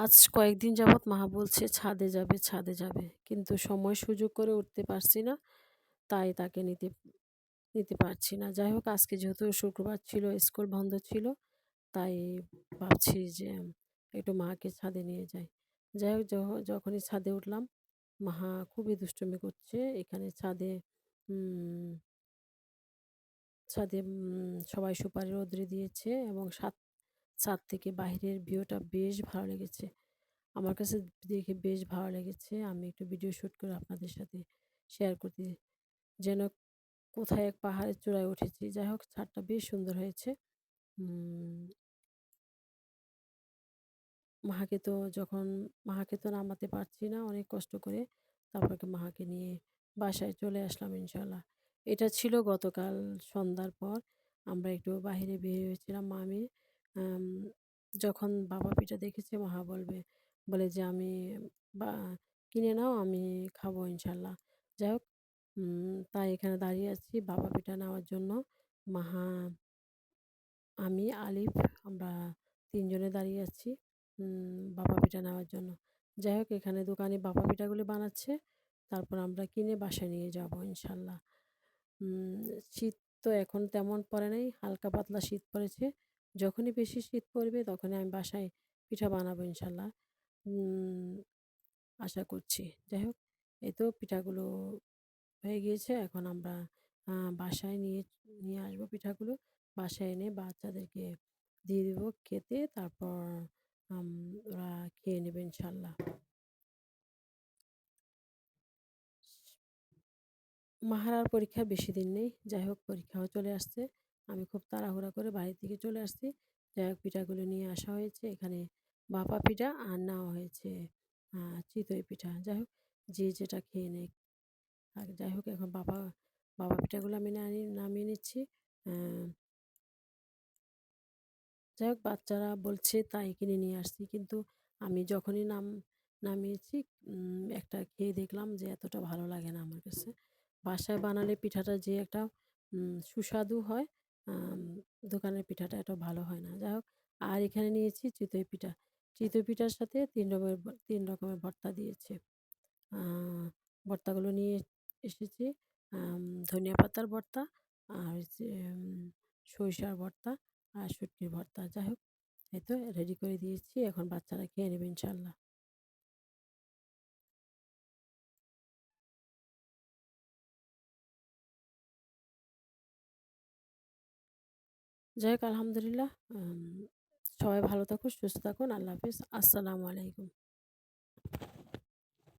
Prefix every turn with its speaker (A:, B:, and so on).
A: আজ কয়েকদিন যাবৎ মা বলছে ছাদে যাবে, ছাদে যাবে। কিন্তু সময় সুযোগ করে উঠতে পারছি না। তাই তাকে নিতে নিতে পারছি না। যাই হোক আজকে যেহেতু শুক্রবার ছিল, স্কুল বন্ধ ছিল, তাই ভাবছি যে একটু মাকে ছাদে নিয়ে যাই। যাই হোক যখ যখনই ছাদে উঠলাম, মাহা খুবই দুষ্টুমি করছে। এখানে ছাদে ছাদে সবাই সুপারি রৌদ্রে দিয়েছে এবং সাত ছাদ থেকে বাহিরের ভিউটা বেশ ভালো লেগেছে। আমার কাছে দেখে বেশ ভালো লেগেছে। আমি একটু ভিডিও শুট করে আপনাদের সাথে শেয়ার করতে যেন কোথায় এক পাহাড়ের চূড়ায় উঠেছি। যাই হোক, ছাদটা বেশ সুন্দর হয়েছে। মাহাকে তো যখন, মাহাকে তো নামাতে পারছি না অনেক কষ্ট করে। তারপরে মাহাকে নিয়ে বাসায় চলে আসলাম ইনশাআল্লাহ। এটা ছিল গতকাল সন্ধ্যার পর। আমরা একটু বাহিরে বের হয়েছিলাম মা আমি। আম যখন বাবা পিঠা দেখেছে মাহা বলবে বলে যে, "আমি বা কিনে নাও আমি খাব ইনশাল্লাহ যাই হোক তাই এখানে দাঁড়িয়ে আছি বাবা পিঠা নেওয়ার জন্য। মাহা, আমি, আলিফ আমরা তিনজনে দাঁড়িয়ে আছি বাবা পিঠা নেওয়ার জন্য। যাই হোক এখানে দোকানে বাবা পিঠাগুলি বানাচ্ছে। তারপর আমরা কিনে বাসায় নিয়ে যাব ইনশাল্লাহ শীত তো এখন তেমন পড়ে নাই, হালকা পাতলা শীত পড়েছে। যখনই বেশি শীত পড়বে, তখনই আমি বাসায় পিঠা বানাবো ইনশাল্লাহ আশা করছি। যাই হোক, এই তো পিঠাগুলো হয়ে গিয়েছে। এখন আমরা বাসায় নিয়ে নিয়ে আসব পিঠাগুলো। বাসায় এনে বাচ্চাদেরকে দিয়ে দেবো খেতে। তারপর ওরা খেয়ে নেবে ইনশাল্লাহ মাহার পরীক্ষা বেশি দিন নেই। যাই হোক, পরীক্ষাও চলে আসছে। আমি খুব তাড়াহুড়া করে বাড়ি থেকে চলে আসছি। যাই হোক পিঠাগুলো নিয়ে আসা হয়েছে। এখানে বাপা পিঠা আর নেওয়া হয়েছে চিতই পিঠা। যাই হোক যে যেটা খেয়ে নেক। আর যাই হোক এখন বাবা বাবা পিঠাগুলো আমি নামিয়ে নিচ্ছি। যাই হোক বাচ্চারা বলছে তাই কিনে নিয়ে আসছি। কিন্তু আমি যখনই নাম নামিয়েছি একটা খেয়ে দেখলাম যে এতটা ভালো লাগে না আমার কাছে। বাসায় বানালে পিঠাটা যে একটা সুস্বাদু হয়, দোকানের পিঠাটা এত ভালো হয় না। যাই হোক আর এখানে নিয়েছি চিতই পিঠা। চিতই পিঠার সাথে তিন রকমের তিন রকমের ভর্তা দিয়েছে। ভর্তাগুলো নিয়ে এসেছি। ধনিয়া পাতার ভর্তা, আর হচ্ছে সরিষার ভর্তা, আর শুটকির ভর্তা। যাই হোক এই তো রেডি করে দিয়েছি। এখন বাচ্চারা খেয়ে নেবে ইনশাআল্লাহ। যাই হোক আলহামদুলিল্লাহ। সবাই ভালো থাকুন, সুস্থ থাকুন। আল্লাহ হাফিজ আসসালামু আলাইকুম।